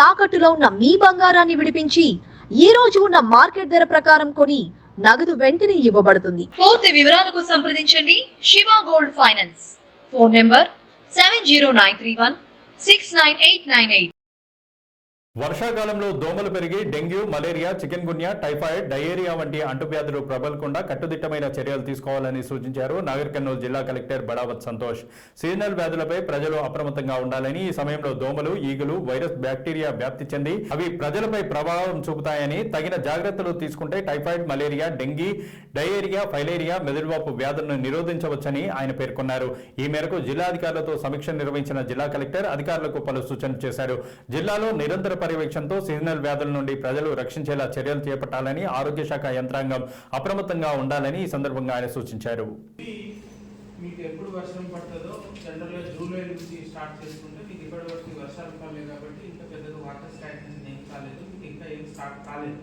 తాకట్టులో ఉన్న మీ బంగారాన్ని విడిపించి ఈ రోజు ఉన్న మార్కెట్ ధర ప్రకారం కొని నగదు వెంటనే ఇవ్వబడుతుంది. పూర్తి వివరాలకు సంప్రదించండి. Shiva gold finance. Phone number seven zero nine three one six nine eight nine eight. వర్షాకాలంలో దోమలు పెరిగి dengue malaria chikungunya typhoid diarrhoea వంటి అంటువ్యాధులు ప్రబలకుండా కట్టుదిట్టమైన చర్యలు తీసుకోవాలని సూచించారు నాగర్ కర్నూలు జిల్లా కలెక్టర్ బడావత్ సంతోష్. సీజనల్ వ్యాధులపై ప్రజలు అప్రమత్తంగా ఉండాలని ఈ సమయంలో దోమలు ఈగలు వైరస్ బ్యాక్టీరియా వ్యాప్తి చెంది అవి ప్రజలపై ప్రభావం చూపుతాయని తగిన జాగ్రత్తలు తీసుకుంటే typhoid malaria dengue diarrhoea filaria మెదడువాపు వ్యాధులను నిరోధించవచ్చని ఆయన పేర్కొన్నారు. ఈ మేరకు జిల్లా అధికారులతో సమీక్ష నిర్వహించిన జిల్లా కలెక్టర్ అధికారులకు పలు సూచనలు చేశారు. జిల్లాలో నిరంతర పర్యవేక్షణతో సీజనల్ వ్యాధుల నుండి ప్రజలు రక్షించేలా చర్యలు చేపట్టాలని ఆరోగ్య శాఖ యంత్రాంగం అప్రమత్తంగా ఉండాలని ఈ సందర్భంగా ఆయన సూచించారు. మీకు ఎప్పుడు వర్షం పడుతుందో జనరల్గా జూలై నుంచి స్టార్ట్ చేసుకుంటే మీకు ఇప్పటి వరకు వర్షాలు పడలేదు కాబట్టి ఇంకా పెద్దగా వాటర్ స్టాగ్నేషన్ ఏం కాలేదు మీకు ఇంకా ఏం స్టార్ట్ కాలేదు.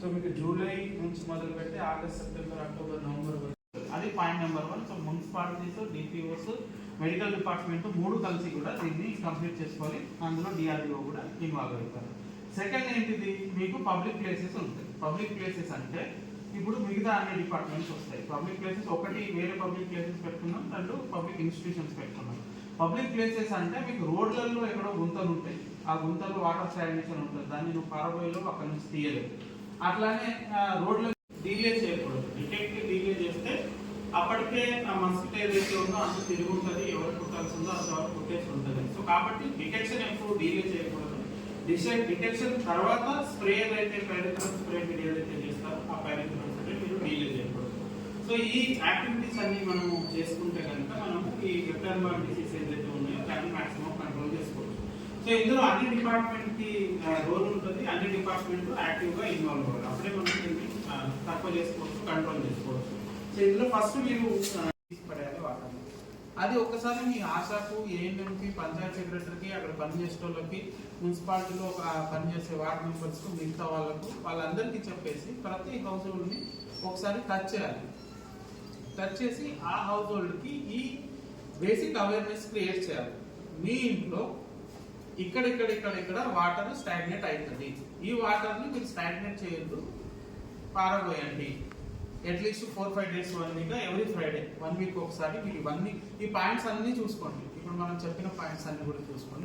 సో మీకు జూలై నుంచి మొదలు పెట్టి ఆగస్ట్ సెప్టెంబర్ అక్టోబర్ నవంబర్ వరకు. అది point number one. So municipalities DPOs medical department మూడు కలిసి కూడా దీన్ని కంప్లీట్ చేసుకోవాలి. అందులో డిఆర్డిఓ కూడా ఇన్వాల్వ్ అవుతారు. సెకండ్ ఏంటిది? మీకు పబ్లిక్ ప్లేసెస్ ఉంటాయి. పబ్లిక్ ప్లేసెస్ అంటే ఇప్పుడు మిగతా అన్ని డిపార్ట్మెంట్స్ వస్తాయి. పబ్లిక్ ప్లేసెస్ ఒకటి వేరే పబ్లిక్ ప్లేసెస్ పెట్టుకున్నాం. రెండు పబ్లిక్ ఇన్స్టిట్యూషన్స్ పెట్టుకున్నాం. పబ్లిక్ ప్లేసెస్ అంటే మీకు రోడ్లలో ఎక్కడో గుంతలు ఉంటాయి. ఆ గుంతలు వాటర్ శానిటేషన్ ఉంటుంది. దాన్ని నువ్వు పారబోయేలో అక్కడ నుంచి తీయలేదు అట్లానే రోడ్ల డీలే చేయకూడదు. డిటెక్ట్ డీలే చేస్తే అప్పటికే నా మస్కిట్ ఏదైతే ఉందో అంత తిరిగి ఉంటుంది ఎవరు కుట్టాల్సి ఉందో అంతవరకు కుట్టేసి ఉంటుంది. సో కాబట్టి డిటెక్షన్ ఎప్పుడు డీలే చేయకూడదు. డిసైడ్ డిటెక్షన్ తర్వాత స్ప్రే ఏదైతే పైరిథ్రమ్ స్ప్రే మీరు ఏదైతే చేస్తారో ఆ పైరిథ్రమ్ స్ప్రే మీరు డీలే చేయకూడదు. సో ఈ యాక్టివిటీస్ అన్ని మనము చేసుకుంటే కనుక మనము ఈ ఎప్టర్బాల్ డిసీజ్ ఏదైతే ఉన్నాయో దాన్ని మాక్సిమం కంట్రోల్ చేసుకోవచ్చు. సో ఇందులో అన్ని డిపార్ట్మెంట్కి రోల్ ఉంటుంది. అన్ని డిపార్ట్మెంట్ యాక్టివ్గా ఇన్వాల్వ్ అవ్వాలి. అప్పుడే మనం దీన్ని తక్కువ చేసుకోవచ్చు కంట్రోల్ చేసుకోవచ్చు. ఇందులో ఫస్ట్ మీరు ఆ, పడేయాలి వాటర్ అది ఒకసారి మీ ఆశాకు ఏఎన్ఎంకి పంచాయత్ సెక్రటరీకి అక్కడ పనిచేసే వాళ్ళకి మున్సిపాలిటీలో ఒక పనిచేసే వార్డ్ మెంబర్స్కు మిగతా వాళ్ళకు వాళ్ళందరికీ చెప్పేసి ప్రతి హౌస్ హోల్డ్ని ఒకసారి టచ్ చేయాలి. టచ్ చేసి ఆ హౌస్ హోల్డ్కి ఈ బేసిక్ అవేర్నెస్ క్రియేట్ చేయాలి. మీ ఇంట్లో ఇక్కడిక్కడిక్కడిక్కడ ఇక్కడ వాటర్ స్టాగ్నేట్ అవుతుంది. ఈ వాటర్ని మీరు స్టాగ్నేట్ చేయొద్దు పారబోయండి. At least four five days one week every Friday one week ఒకసారి మీరు ఇవన్నీ ఈ పాయింట్స్ అన్నీ చూసుకోండి. ఇప్పుడు మనం చెప్పిన పాయింట్స్ అన్ని కూడా చూసుకోండి.